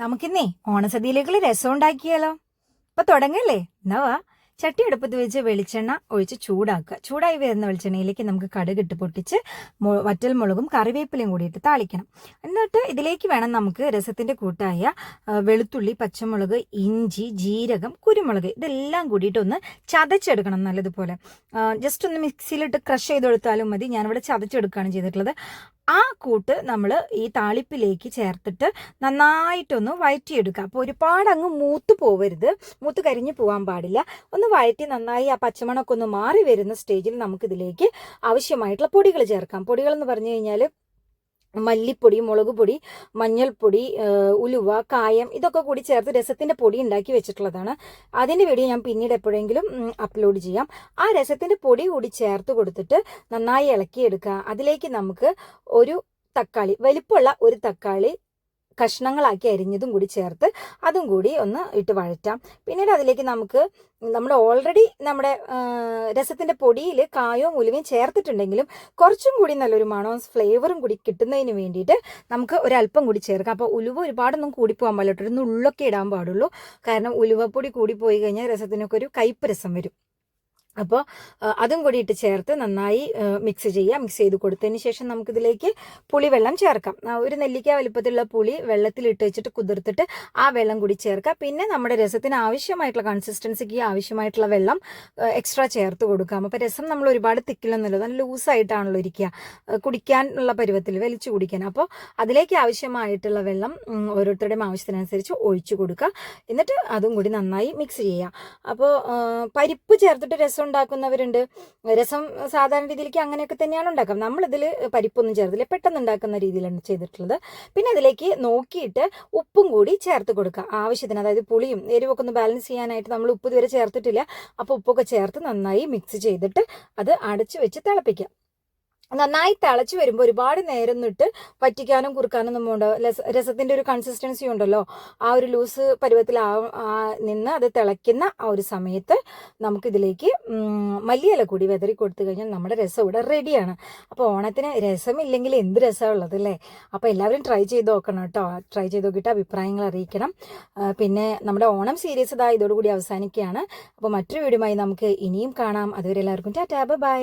നമുക്കിന്നേ ഓണസദ്യയിലേക്കുള്ള രസം ഉണ്ടാക്കിയാലോ ഇപ്പൊ തുടങ്ങല്ലേ? എന്നാവാ ചട്ടി അടുപ്പത്ത് വെച്ച് വെളിച്ചെണ്ണ ഒഴിച്ച് ചൂടാക്കുക. ചൂടായി വരുന്ന വെളിച്ചെണ്ണയിലേക്ക് നമുക്ക് കടുക് ഇട്ട് പൊട്ടിച്ച് വറ്റൽ മുളകും കറിവേപ്പിലയും കൂടി ഇട്ട് താളിക്കണം. എന്നിട്ട് ഇതിലേക്ക് വേണം നമുക്ക് രസത്തിന്റെ കൂട്ടായ വെളുത്തുള്ളി പച്ചമുളക് ഇഞ്ചി ജീരകം കുരുമുളക് ഇതെല്ലാം കൂടിയിട്ട് ഒന്ന് ചതച്ചെടുക്കണം നല്ലതുപോലെ. ജസ്റ്റ് ഒന്ന് മിക്സിയിലിട്ട് ക്രഷ് ചെയ്തെടുത്താലും മതി. ഞാനിവിടെ ചതച്ചെടുക്കുകയാണ് ചെയ്തിട്ടുള്ളത്. ആ കൂട്ട് നമ്മൾ ഈ താളിപ്പിലേക്ക് ചേർത്തിട്ട് നന്നായിട്ടൊന്ന് വഴറ്റിയെടുക്കുക. അപ്പോൾ ഒരുപാട് അങ്ങ് മൂത്ത് പോവരുത്. മൂത്ത് കരിഞ്ഞു പോകാൻ പാടില്ല. ഒന്ന് വഴറ്റി നന്നായി ആ പച്ചമണമൊക്കെ ഒന്ന് മാറി വരുന്ന സ്റ്റേജിൽ നമുക്കിതിലേക്ക് ആവശ്യമായിട്ടുള്ള പൊടികൾ ചേർക്കാം. പൊടികൾ എന്ന് പറഞ്ഞു കഴിഞ്ഞാൽ മല്ലിപ്പൊടി മുളക് പൊടി മഞ്ഞൾപ്പൊടി ഉലുവ കായം ഇതൊക്കെ കൂടി ചേർത്ത് രസത്തിന്റെ പൊടി ഉണ്ടാക്കി വെച്ചിട്ടുള്ളതാണ്. അതിന്റെ വീഡിയോ ഞാൻ പിന്നീട് എപ്പോഴെങ്കിലും അപ്ലോഡ് ചെയ്യാം. ആ രസത്തിന്റെ പൊടി കൂടി ചേർത്ത് കൊടുത്തിട്ട് നന്നായി ഇളക്കിയെടുക്കുക. അതിലേക്ക് നമുക്ക് ഒരു തക്കാളി വലിപ്പമുള്ള ഒരു തക്കാളി കഷ്ണങ്ങളാക്കി അരിഞ്ഞതും കൂടി ചേർത്ത് അതും കൂടി ഒന്ന് ഇട്ട് വഴറ്റാം. പിന്നീട് അതിലേക്ക് നമുക്ക് നമ്മൾ ഓൾറെഡി നമ്മുടെ രസത്തിന്റെ പൊടിയിൽ കായവും ഉലുവയും ചേർത്തിട്ടുണ്ടെങ്കിലും കുറച്ചും കൂടി നല്ലൊരു മണവും ഫ്ലേവറും കൂടി കിട്ടുന്നതിന് വേണ്ടിയിട്ട് നമുക്ക് ഒരല്പം കൂടി ചേർക്കാം. അപ്പോൾ ഉലുവ ഒരുപാടൊന്നും കൂടി പോകാൻ പാടില്ല. ഒരു നുള്ളൊക്കെ ഇടാൻ പാടുള്ളൂ. കാരണം ഉലുവപ്പൊടി കൂടി പോയി കഴിഞ്ഞാൽ രസത്തിനൊക്കെ ഒരു കയ്പ്പ് രസം വരും. അപ്പോൾ അതും കൂടി ഇട്ട് ചേർത്ത് നന്നായി മിക്സ് ചെയ്യുക മിക്സ് ചെയ്ത് കൊടുത്തതിന് ശേഷം നമുക്കിതിലേക്ക് പുളിവെള്ളം ചേർക്കാം. ഒരു നെല്ലിക്ക വലുപ്പത്തിലുള്ള പുളി വെള്ളത്തിൽ ഇട്ട് വെച്ചിട്ട് കുതിർത്തിട്ട് ആ വെള്ളം കൂടി ചേർക്കാം. പിന്നെ നമ്മുടെ രസത്തിന് ആവശ്യമായിട്ടുള്ള കൺസിസ്റ്റൻസിക്ക് ആവശ്യമായിട്ടുള്ള വെള്ളം എക്സ്ട്രാ ചേർത്ത് കൊടുക്കാം. അപ്പോൾ രസം നമ്മൾ ഒരുപാട് തിക്കിലൊന്നുമില്ല. നല്ല ലൂസായിട്ടാണല്ലോ ഇരിക്കുക. കുടിക്കാനുള്ള പരുവത്തിൽ വലിച്ചു കുടിക്കാൻ. അപ്പോൾ അതിലേക്ക് ആവശ്യമായിട്ടുള്ള വെള്ളം ഓരോരുത്തരുടെയും ആവശ്യത്തിനനുസരിച്ച് ഒഴിച്ചു കൊടുക്കുക. എന്നിട്ട് അതും കൂടി നന്നായി മിക്സ് ചെയ്യുക. അപ്പോൾ പരിപ്പ് ചേർത്തിട്ട് രസം ഉണ്ടാക്കുന്നവരുണ്ട് രസം സാധാരണ രീതിയിലേക്ക് അങ്ങനെയൊക്കെ തന്നെയാണ് ഉണ്ടാക്കുക. നമ്മളിതിൽ പരിപ്പൊന്നും ചേർത്തില്ല. പെട്ടെന്ന് ഉണ്ടാക്കുന്ന രീതിയിലാണ് ചെയ്തിട്ടുള്ളത്. പിന്നെ അതിലേക്ക് നോക്കിയിട്ട് ഉപ്പും കൂടി ചേർത്ത് കൊടുക്കുക. ആവശ്യത്തിന് അതായത് പുളിയും എരിവൊക്കെ ഒന്ന് ബാലൻസ് ചെയ്യാനായിട്ട് നമ്മൾ ഉപ്പ് ഇതുവരെ ചേർത്തിട്ടില്ല. അപ്പോൾ ഉപ്പൊക്കെ ചേർത്ത് നന്നായി മിക്സ് ചെയ്തിട്ട് അത് അടച്ചു വെച്ച് തിളപ്പിക്കുക. നന്നായി തിളച്ച് വരുമ്പോൾ ഒരുപാട് നേരം നിട്ട് വറ്റിക്കാനും കുറുക്കാനും നമ്മൾ രസത്തിന്റെ ഒരു കൺസിസ്റ്റൻസി ഉണ്ടല്ലോ. ആ ഒരു ലൂസ് പരുവത്തിൽ നിന്ന് അത് തിളയ്ക്കുന്ന ആ ഒരു സമയത്ത് നമുക്കിതിലേക്ക് മല്ലിയില കൂടി വെതറി കൊടുത്തു കഴിഞ്ഞാൽ നമ്മുടെ രസം ഇവിടെ റെഡിയാണ് അപ്പോൾ ഓണത്തിന് രസമില്ലെങ്കിൽ എന്ത് രസമാണ് ഉള്ളത് അല്ലേ? അപ്പോൾ എല്ലാവരും ട്രൈ ചെയ്ത് നോക്കണം കേട്ടോ. ട്രൈ ചെയ്ത് നോക്കിയിട്ട് അഭിപ്രായങ്ങൾ അറിയിക്കണം. പിന്നെ നമ്മുടെ ഓണം സീരീസ് ഇതാ ഇതോടുകൂടി അവസാനിക്കുകയാണ്. അപ്പോൾ മറ്റൊരു വീഡിയോയുമായി നമുക്ക് ഇനിയും കാണാം. അതുവരെ എല്ലാവർക്കും ടാറ്റാ. ബൈ.